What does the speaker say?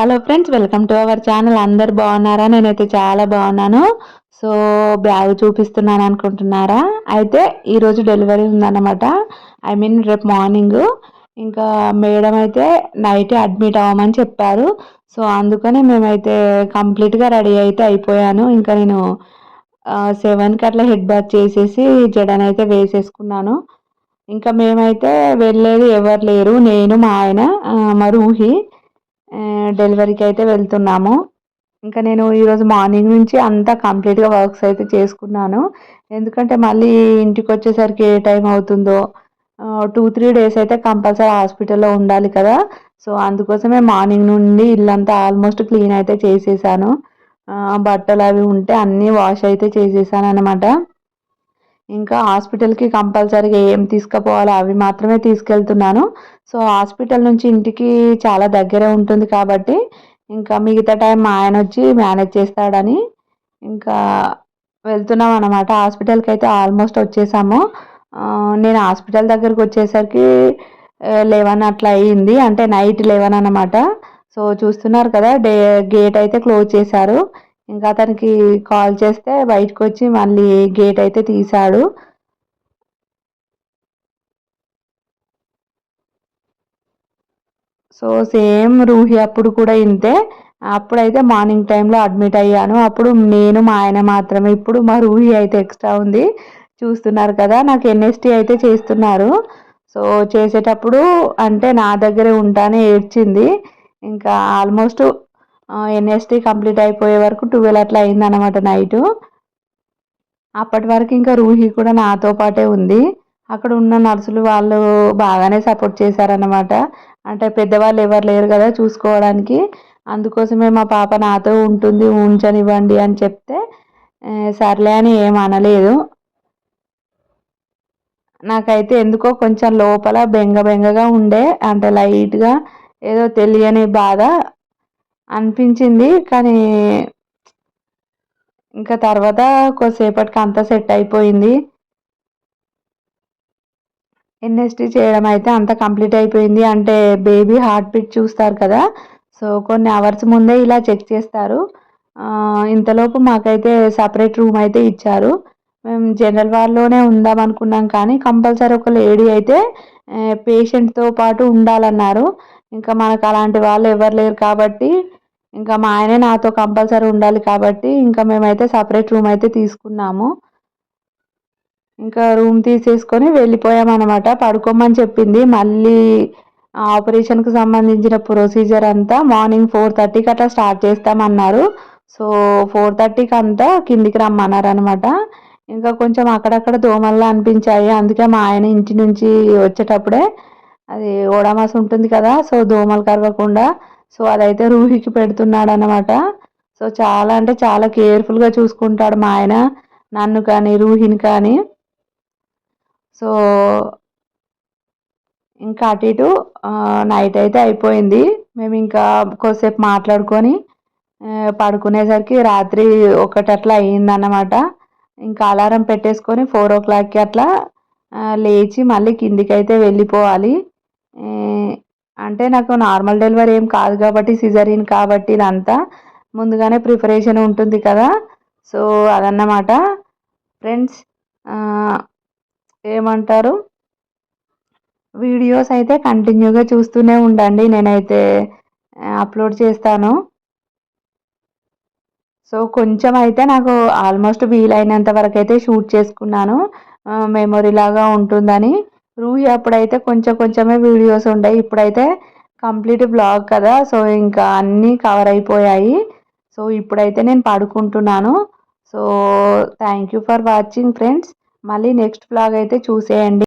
Hello friends welcome to our channel అందరు బాగున్నారా? నేనైతే చాలా బాగున్నాను. సో బ్యాగ్ చూపిస్తున్నాను అనుకుంటున్నారా? అయితే ఈరోజు డెలివరీ ఉందన్నమాట. ఐ మీన్ రేపు మార్నింగ్ ఇంకా మేడం అయితే నైట్ అడ్మిట్ అవ్వమని చెప్పారు. సో అందుకనే మేమైతే కంప్లీట్గా రెడీ అయితే అయిపోయాను. ఇంకా నేను సెవెన్కి అట్లా హెడ్ బాత్ చేసేసి జడనైతే వేసేసుకున్నాను. ఇంకా మేమైతే వెళ్ళేది ఎవరు లేరు. నేను మా ఆయన మా రూహి. డెలివరీకి అయితే వెళ్తున్నాము. ఇంకా నేను ఈరోజు మార్నింగ్ నుంచి అంతా కంప్లీట్గా వర్క్స్ అయితే చేసుకున్నాను. ఎందుకంటే మళ్ళీ ఇంటికి వచ్చేసరికి ఏ టైం అవుతుందో టూ త్రీ డేస్ అయితే కంపల్సరీ హాస్పిటల్లో ఉండాలి కదా. సో అందుకోసమే మార్నింగ్ నుండి ఇల్లంతా ఆల్మోస్ట్ క్లీన్ అయితే చేసేసాను. బట్టలు అవి ఉంటే అన్నీ వాష్ అయితే చేసేసాను అనమాట ఇంకా హాస్పిటల్కి కంపల్సరీగా ఏం తీసుకుపోవాలో అవి మాత్రమే తీసుకెళ్తున్నాను. సో హాస్పిటల్ నుంచి ఇంటికి చాలా దగ్గరే ఉంటుంది కాబట్టి ఇంకా మిగతా టైం మా ఆయన వచ్చి మేనేజ్ చేస్తాడని ఇంకా వెళ్తున్నాం అనమాట హాస్పిటల్కి అయితే ఆల్మోస్ట్ వచ్చేసాము. నేను హాస్పిటల్ దగ్గరకు వచ్చేసరికి లెవెన్ అట్లా అయ్యింది అంటే నైట్ లెవెన్ అనమాట సో చూస్తున్నారు కదా డే గేట్ అయితే క్లోజ్ చేశారు. ఇంకా అతనికి కాల్ చేస్తే బయటకు వచ్చి మళ్ళీ గేట్ అయితే తీశాడు. సో సేమ్ రూహి అప్పుడు కూడా ఇంతే. అప్పుడైతే మార్నింగ్ టైంలో అడ్మిట్ అయ్యాను. అప్పుడు నేను మా ఆయన మాత్రమే. ఇప్పుడు మా రూహి అయితే ఎక్స్ట్రా ఉంది. చూస్తున్నారు కదా నాకు ఎన్ఎస్టీ అయితే చేస్తున్నారు. సో చేసేటప్పుడు అంటే నా దగ్గరే ఉంటానే ఏడ్చింది. ఇంకా ఆల్మోస్ట్ ఎన్ఎస్టీ కంప్లీట్ అయిపోయే వరకు ట్వెల్వ్ అట్లా అయిందనమాట నైటు అప్పటి వరకు ఇంకా రూహి కూడా నాతో పాటే ఉంది. అక్కడ ఉన్న నర్సులు వాళ్ళు బాగానే సపోర్ట్ చేశారనమాట అంటే పెద్దవాళ్ళు ఎవరు లేరు కదా చూసుకోవడానికి. అందుకోసమే మా పాప నాతో ఉంటుంది ఉంచనివ్వండి అని చెప్తే సర్లే అని ఏం అనలేదు. నాకైతే ఎందుకో కొంచెం లోపల బెంగ బెంగగా ఉండే అంటే లైట్గా ఏదో తెలియని బాధ అనిపించింది కానీ ఇంకా తర్వాత కొద్దిసేపటికి అంతా సెట్ అయిపోయింది. ఎన్ఎస్టీ చేయడం అయితే అంత కంప్లీట్ అయిపోయింది. అంటే బేబీ హార్ట్ బీట్ చూస్తారు కదా సో కొన్ని అవర్స్ ముందే ఇలా చెక్ చేస్తారు. ఇంతలోపు మాకైతే సపరేట్ రూమ్ అయితే ఇచ్చారు. మేము జనరల్ వార్డ్లోనే ఉందాం అనుకున్నాం కానీ కంపల్సరీ ఒక లేడీ అయితే పేషెంట్తో పాటు ఉండాలన్నారు. ఇంకా మనకు అలాంటి వాళ్ళు ఎవరు లేరు కాబట్టి ఇంకా మా ఆయనే నాతో కంపల్సరీ ఉండాలి కాబట్టి ఇంకా మేమైతే సపరేట్ రూమ్ అయితే తీసుకున్నాము. ఇంకా రూమ్ తీసేసుకొని వెళ్ళిపోయామన్నమాట. పడుకోమని చెప్పింది. మళ్ళీ ఆపరేషన్కి సంబంధించిన ప్రొసీజర్ అంతా మార్నింగ్ ఫోర్ థర్టీకి అట్లా స్టార్ట్ చేస్తామన్నారు. సో ఫోర్ థర్టీకి అంతా కిందికి రమ్మన్నారు అనమాట ఇంకా కొంచెం అక్కడక్కడ దోమల్లా అనిపించాయి. అందుకే మా ఆయన ఇంటి నుంచి వచ్చేటప్పుడే అది ఓడామాస్ ఉంటుంది కదా సో దోమలు కరవకుండా సో అదైతే రూహికి పెడుతున్నాడు అనమాట సో చాలా అంటే చాలా కేర్ఫుల్గా చూసుకుంటాడు మా ఆయన నన్ను కానీ రూహిని కానీ. సో ఇంకా అటు ఇటు నైట్ అయితే అయిపోయింది. మేము ఇంకా కొద్దిసేపు మాట్లాడుకొని పడుకునేసరికి రాత్రి ఒకటి అట్లా అయ్యిందన్నమాట ఇంకా అలారం పెట్టేసుకొని ఫోర్ ఓ క్లాక్కి అట్లా లేచి మళ్ళీ కిందికి అయితే వెళ్ళిపోవాలి అంటే నాకు నార్మల్ డెలివరీ ఏం కాదు కాబట్టి సిజరీన్ కాబట్టి ఇదంతా ముందుగానే ప్రిపరేషన్ ఉంటుంది కదా. సో అదన్నమాట. ఫ్రెండ్స్ ఏమంటారు? వీడియోస్ అయితే కంటిన్యూగా చూస్తూనే ఉండండి. నేనైతే అప్లోడ్ చేస్తాను. సో కొంచెం అయితే నాకు ఆల్మోస్ట్ వీలైనంత వరకు అయితే షూట్ చేసుకున్నాను. మెమొరీ లాగా ఉంటుందని. రూహి అప్పుడైతే కొంచెం కొంచెమే వీడియోస్ ఉండే. ఇప్పుడైతే కంప్లీట్ బ్లాగ్ కదా. సో ఇంకా అన్నీ కవర్ అయిపోయాయి. సో ఇప్పుడైతే నేను పడుకుంటున్నాను. So thank you for watching friends. మళ్ళీ నెక్స్ట్ బ్లాగ్ అయితే చూసేయండి.